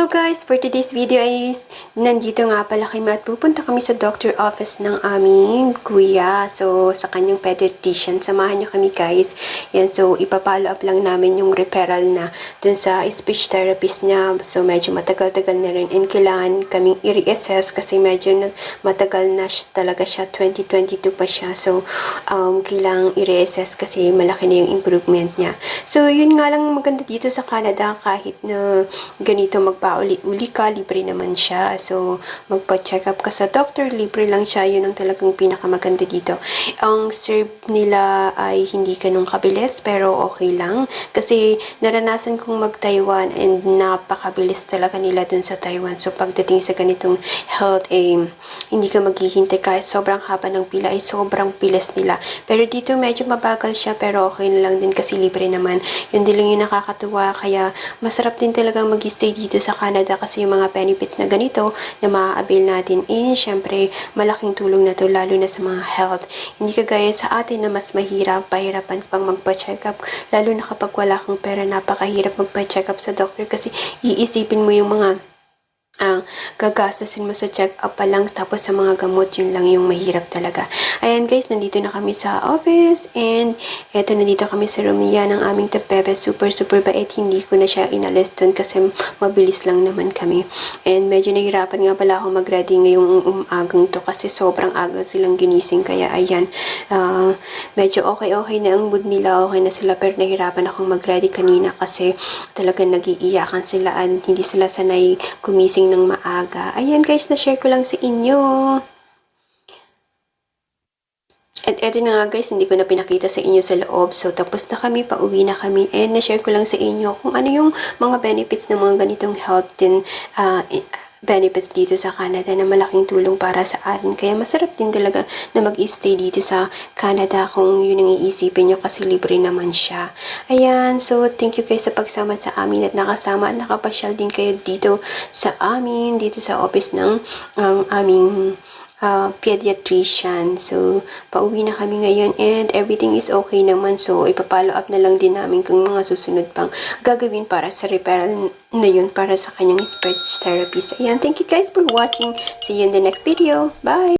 Hello guys! For today's video ay nandito nga pala kami at pupunta kami sa doctor office ng aming kuya. So, sa kanyang pediatrician. Samahan niyo kami guys. Yan, so ipapalo up lang namin yung referral na dun sa speech therapist niya. So, medyo matagal-tagal na rin and kailangan kaming i-reassess kasi medyo matagal na siya, talaga siya. 2022 pa siya. So, um, kailangan i-reassess kasi malaki na yung improvement niya. So, yun nga lang maganda dito sa Canada kahit na ganito magpauli-uli ka, libre naman siya. So, magpa-check up ka sa doctor, libre lang siya. Yun ang talagang pinakamaganda dito. Ang serve nila ay hindi ganun kabilis, pero okay lang. Kasi naranasan kong mag-Taiwan and napakabilis talaga nila dun sa Taiwan. So, pagdating sa ganitong health aim, hindi ka maghihintay kahit sobrang haba ng pila ay sobrang bilis nila. Pero dito medyo mabagal siya pero okay na lang din kasi libre naman. Yun din lang yung nakakatuwa kaya masarap din talagang mag-stay dito sa Canada kasi yung mga benefits na ganito na maa-avail natin eh syempre malaking tulong na to lalo na sa mga health. Hindi kagaya sa atin na mas mahirap, pahirapan pang magpa-check up lalo na kapag wala kang pera napakahirap magpa-check up sa doctor kasi iisipin mo yung mga ang gagastusin mo sa check-up pa lang tapos sa mga gamot yun lang yung mahirap talaga. Ayan guys, nandito na kami sa office and eto nandito kami sa room niya ng aming tapebe. Super super bait. Hindi ko na siya inalis dun kasi mabilis lang naman kami. And medyo nahirapan nga pala ako mag-ready ngayong umagang to kasi sobrang aga silang ginising kaya ayan. ah, medyo okay okay na ang mood nila. Okay na sila pero nahirapan akong mag-ready kanina kasi talagang nagiiyakan sila at hindi sila sanay gumising ng maaga. Ayan guys, na-share ko lang sa inyo. At eto na nga guys, hindi ko na pinakita sa inyo sa loob. So, tapos na kami, pauwi na kami. And na-share ko lang sa inyo kung ano yung mga benefits ng mga ganitong health ah, i- benefits dito sa Canada na malaking tulong para sa atin. Kaya masarap din talaga na mag-stay dito sa Canada kung yun ang iisipin nyo kasi libre naman siya. Ayan, so thank you guys sa pagsama sa amin at nakasama at nakapasyal din kayo dito sa amin, dito sa office ng ang aming uh, pediatrician. So, pauwi na kami ngayon and everything is okay naman. So, ipapalo up na lang din namin kung mga susunod pang gagawin para sa referral na yun para sa kanyang speech therapist. Ayan, thank you guys for watching. See you in the next video. Bye!